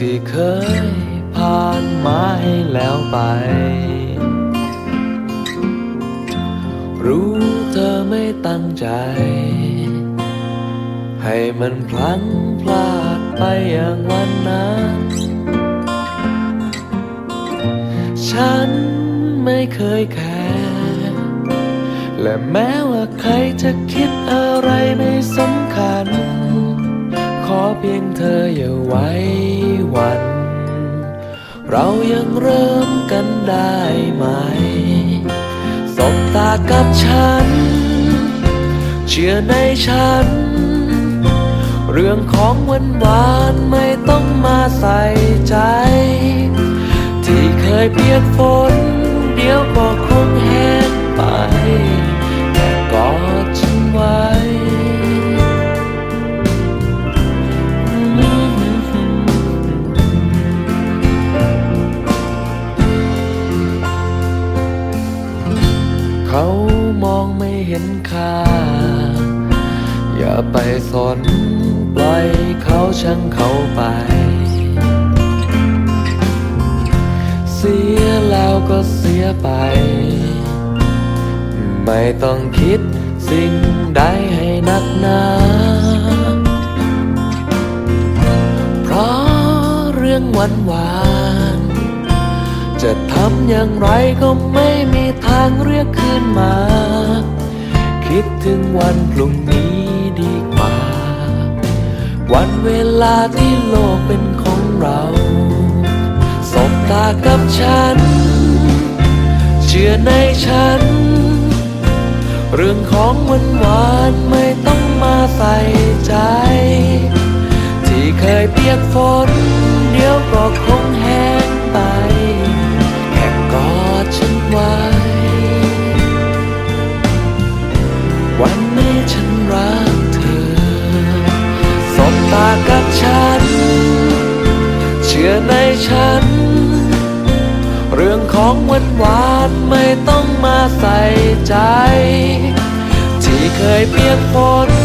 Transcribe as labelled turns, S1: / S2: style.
S1: ที่เคยผ่านมาให้แล้วไป รู้เธอไม่ตั้งใจ ให้มันพลันพลาดไปอย่างวันนั้น ฉันไม่เคยแคร์และแม้ว่าใครจะคิดอะไรไม่สำคัญ ขอเพียงเธออย่าไว้ เรายังเริ่มกันได้ไหม สบตากับฉัน เชื่อในฉัน เรื่องของวันวานไม่ต้องมาใส่ใจ ที่เคยเปียกฝน เขามองไม่เห็นค่า อย่าไปสนปล่อยเขาช่างเขาไป เสียแล้วก็เสียไป ไม่ต้องคิดสิ่งใดให้นักหนาเพราะเรื่องหวานหวาน จะทำอย่างไรก็ไม่มีทางเรียกคืนมา คิดถึงวันพรุ่งนี้ดีกว่า วันเวลาที่โลกเป็นของเราสบตากับฉัน เชื่อในฉัน เรื่องของวันวานไม่ต้องมาใส่ใจ ที่เคยเปียกฝน เดี๋ยวก็คง กับฉัน เชื่อในฉัน เรื่องของวันวานไม่ต้องมาใส่ใจ ที่เคยเปียกฝน